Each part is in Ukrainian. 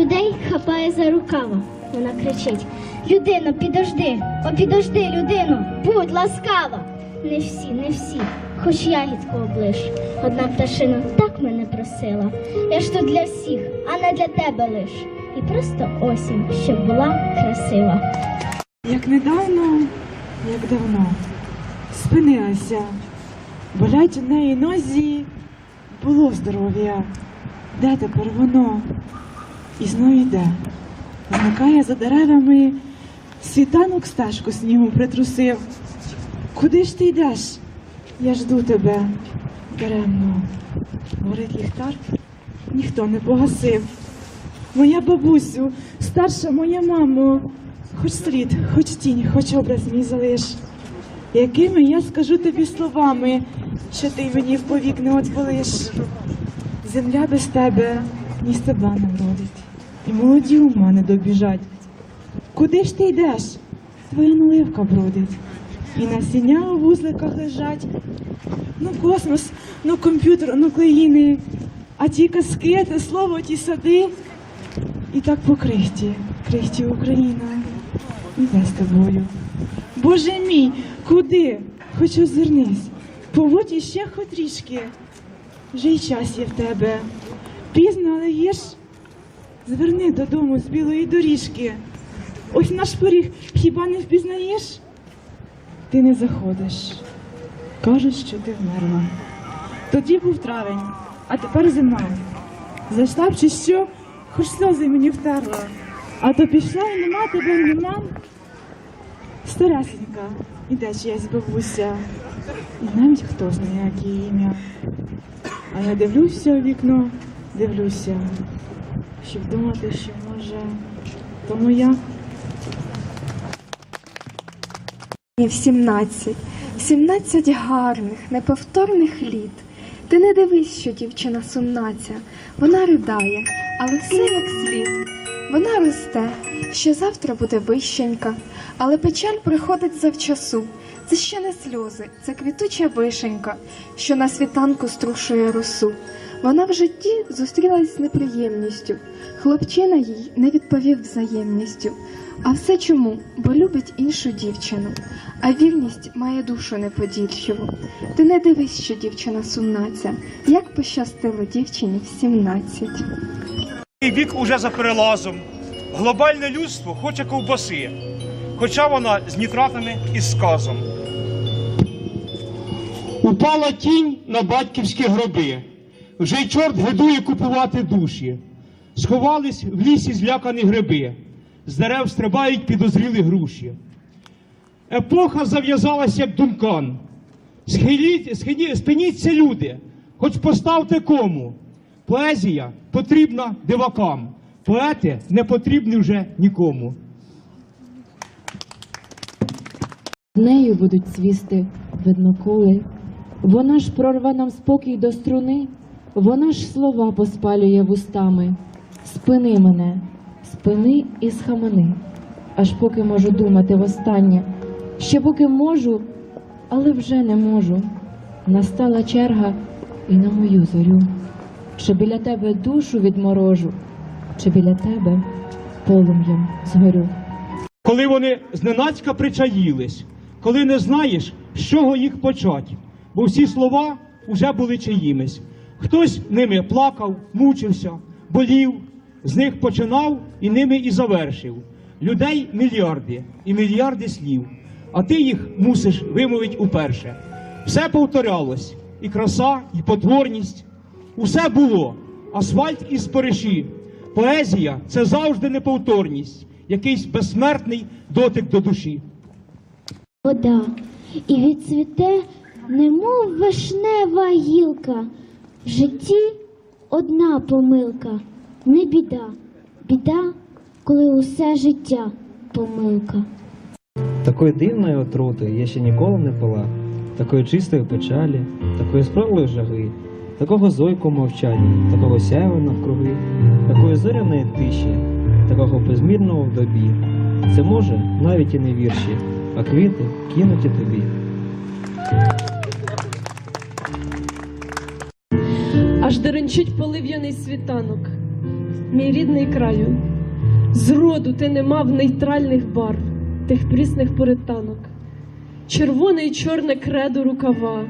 Людей хапає за рукава. Вона кричить: Людино, підожди, о, підожди, людину, будь ласкава. Не всі, не всі, хоч ягідку облиш. Одна пташина так мене просила. Я ж тут для всіх, а не для тебе лиш. І просто осінь, щоб була красива. Як недавно, як давно, спинилася, болять у неї нозі, було здоров'я. Де тепер воно? І знов йде. Зникає за деревами, світанок стежку снігом притрусив. Куди ж ти йдеш? Я жду тебе даремно. Горить ліхтар, ніхто не погасив. Моя бабусю, старша моя мамо, хоч слід, хоч тінь, хоч образ мій залиш. Якими я скажу тобі словами, що ти мені в повік не отволиш. Земля без тебе ні стебла не вродить, і молоді ума не добіжать. Куди ж ти йдеш? Твоя наливка бродить, і насіння у вузликах лежать. Ну, космос, ну комп'ютер, ну клеїни, а ті казки, те слово, ті сади. І так по крихті, крихті Україна, іде з тобою. Боже мій, куди? Хоч озирнись, поводь іще хоч трішки. Вже й час є в тебе. Пізно, але є. Зверни додому з білої доріжки. Ось наш поріг хіба не впізнаєш? Ти не заходиш. Кажуть, що ти вмерла. Тоді був травень, а тепер зима. Зайшла б чи що, хоч сльози мені втерла. А то пішла і нема тебе, нема. Старесенька, іде чиясь бабуся. І навіть хто знає, яке її ім'я. А я дивлюся у вікно, дивлюся, щоб думати, що може, то моя. Мені в сімнадцять, сімнадцять гарних, неповторних літ. Ти не дивись, що дівчина сумнаця, вона ридає, але все як слід. Вона росте, ще завтра буде вищенька, але печаль приходить завчасу. Це ще не сльози, це квітуча вишенька, що на світанку струшує росу. Вона в житті зустрілась з неприємністю. Хлопчина їй не відповів взаємністю. А все чому? Бо любить іншу дівчину, а вірність має душу неподільчиву. Ти не дивись, що дівчина сумнаця, як пощастило дівчині в сімнадцять. Вік уже за перелазом. Глобальне людство хоче ковбаси, хоча вона з нітратами і сказом. Упала тінь на батьківські гроби. Вже й чорт гидує купувати душі. Сховались в лісі злякані гриби. З дерев стрибають підозрілі груші. Епоха зав'язалась, як дункан. Схиліть, схилі, спиніться, люди, хоч поставте кому. Поезія потрібна дивакам. Поети не потрібні вже нікому. Нею будуть цвісти видноколи. Вона ж прорве нам спокій до струни, вона ж слова поспалює вустами. Спини мене, спини і схамани, аж поки можу думати востаннє. Ще поки можу, але вже не можу. Настала черга і на мою зорю. Чи біля тебе душу відморожу, чи біля тебе полум'ям згорю. Коли вони зненацька причаїлись, коли не знаєш, з чого їх почать, бо всі слова вже були чиїмись. Хтось ними плакав, мучився, болів, з них починав і ними і завершив. Людей мільярди і мільярди слів, а ти їх мусиш вимовити уперше. Все повторялось, і краса, і потворність. Усе було, асфальт і спориші. Поезія це завжди неповторність, якийсь безсмертний дотик до душі. Вода і відцвіте, немов вишнева гілка. В житті одна помилка, не біда, біда, коли усе життя помилка. Такої дивної отрути я ще ніколи не пила, такої чистої печалі, такої спраглої жаги, такого зойку мовчання, такого сяйва навкруги, такої зоряної тиші, такого безмірного в добі. Це може навіть і не вірші, а квіти кинуті тобі. Аж деренчить полив'яний світанок. мій рідний краю. Зроду ти не мав нейтральних барв, тих прісних поританок, червоне й чорне кредо рукава,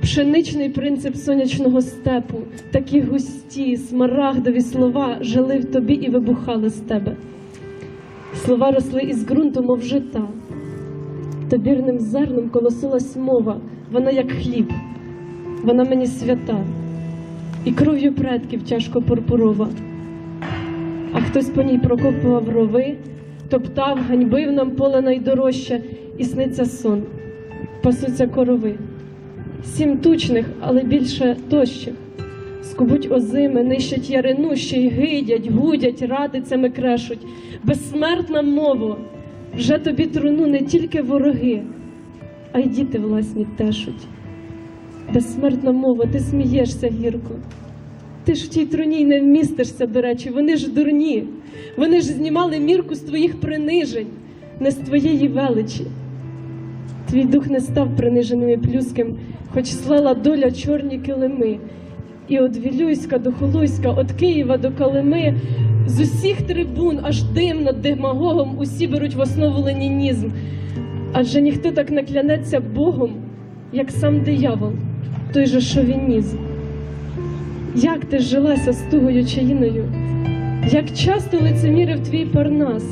пшеничний принцип сонячного степу, такі густі, смарагдові слова жили в тобі і вибухали з тебе. Слова росли із ґрунту, мов жита. Тобірним зерном колосилась мова, вона як хліб, вона мені свята, і кров'ю предків тяжко пурпурова. А хтось по ній прокопував рови, топтав, ганьбив нам поле найдорожче, і сниться сон, пасуться корови. Сім тучних, але більше тощих. Скубуть озими, нищать ярину, ще й гидять, гудять, радицями крешуть. Безсмертна мова, вже тобі труну не тільки вороги, а й діти власні тешуть. Безсмертна мова, ти смієшся гірко. Ти ж в тій труні не вмістишся, до речі, вони ж дурні. Вони ж знімали мірку з твоїх принижень, не з твоєї величі. Твій дух не став приниженим і плюским, хоч слала доля чорні килими. І от Вілюйська до Холуйська, от Києва до Калими, з усіх трибун, аж дим над демагогом, усі беруть в основу ленінізм. Адже ніхто так не клянеться Богом, як сам диявол, той же шовінізм. Як ти жилася з тугою чаїною? Як часто лицемірив твій парнас,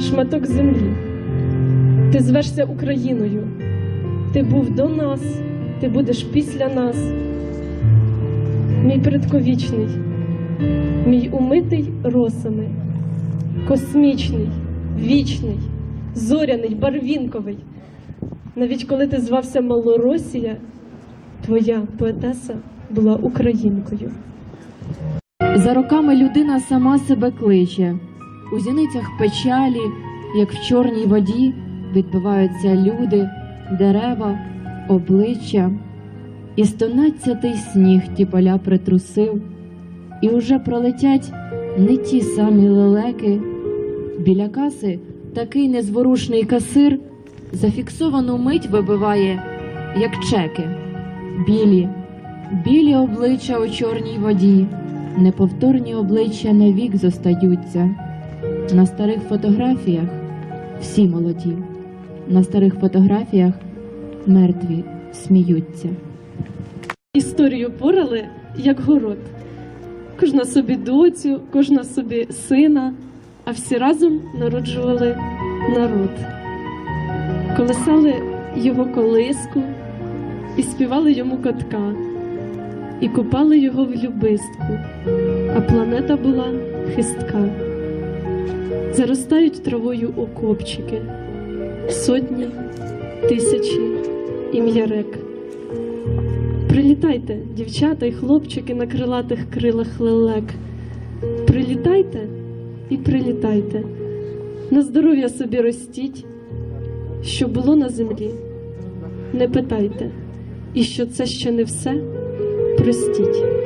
шматок землі? Ти звешся Україною, ти був до нас, ти будеш після нас. Мій предковічний, мій умитий росами, космічний, вічний, зоряний, барвінковий. Навіть коли ти звався Малоросія, твоя поетеса була українкою. За роками людина сама себе кличе. У зіницях печалі, як в чорній воді, відбиваються люди, дерева, обличчя. І стонадцятий сніг ті поля притрусив, і уже пролетять не ті самі лелеки. Біля каси такий незворушний касир зафіксовану мить вибиває, як чеки. Білі, білі обличчя у чорній воді, неповторні обличчя навік зостаються. На старих фотографіях всі молоді, на старих фотографіях мертві сміються. Історію порали, як город. Кожна собі доцю, кожна собі сина, а всі разом народжували народ. Колесали його колиску і співали йому катка, і купали його в любистку, а планета була хистка. Заростають травою окопчики, сотні, тисячі ім'ярек. Прилітайте, дівчата й хлопчики на крилатих крилах лелек. Прилітайте і прилітайте. На здоров'я собі ростіть, що було на землі. Не питайте, і що це ще не все, простіть.